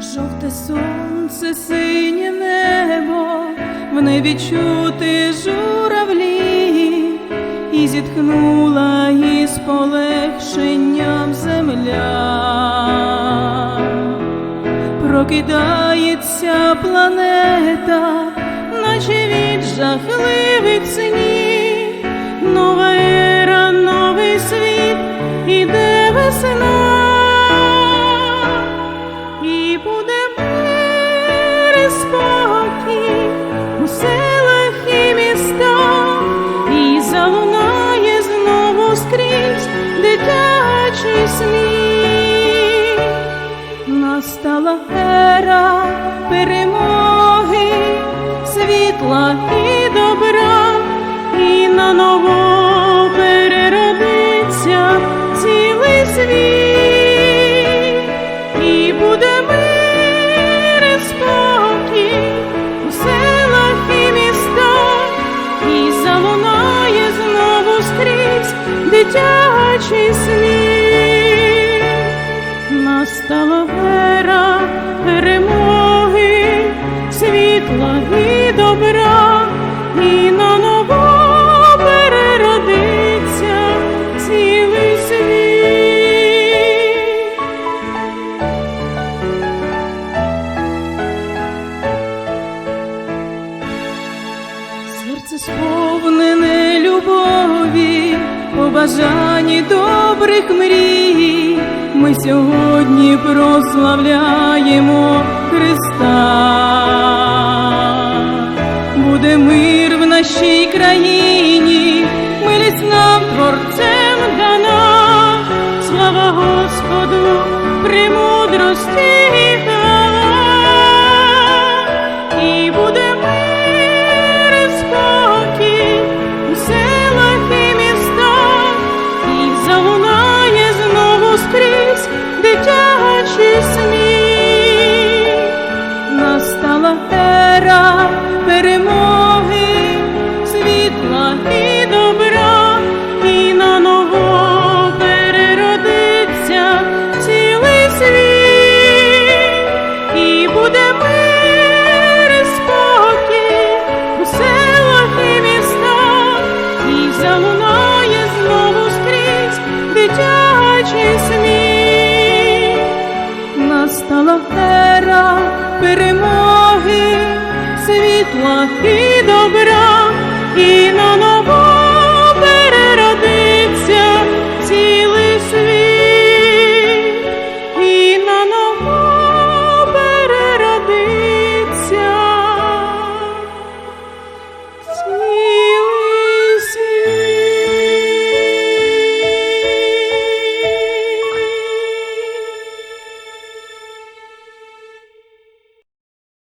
Жовте сонце, синє небо, в небі чути журавлі, і зітхнула із полегшенням земля. Прокидається планета, наче від жахливих і спокій у селах і містах, і залунає знову скрізь дитячий сміх. Настала ера перемоги, світла і добра, і на ново переродиться цілий світ, дитячий сміх. Настала ера перемоги, світла і добра, і на ново переродиться цілий світ. Серце сповнене любові, побажані добрих мрій. Ми сьогодні прославляємо Христа. Буде мир в нашій країні, милість нам творцем дана, слава Господу, премудрості перемоги, світла і добра, і на ново переродиться цілий світ, і буде мир і спокій у селах і містах, і залунає знову скрізь дитячий сміх. Настала ера перемоги, світла і добра,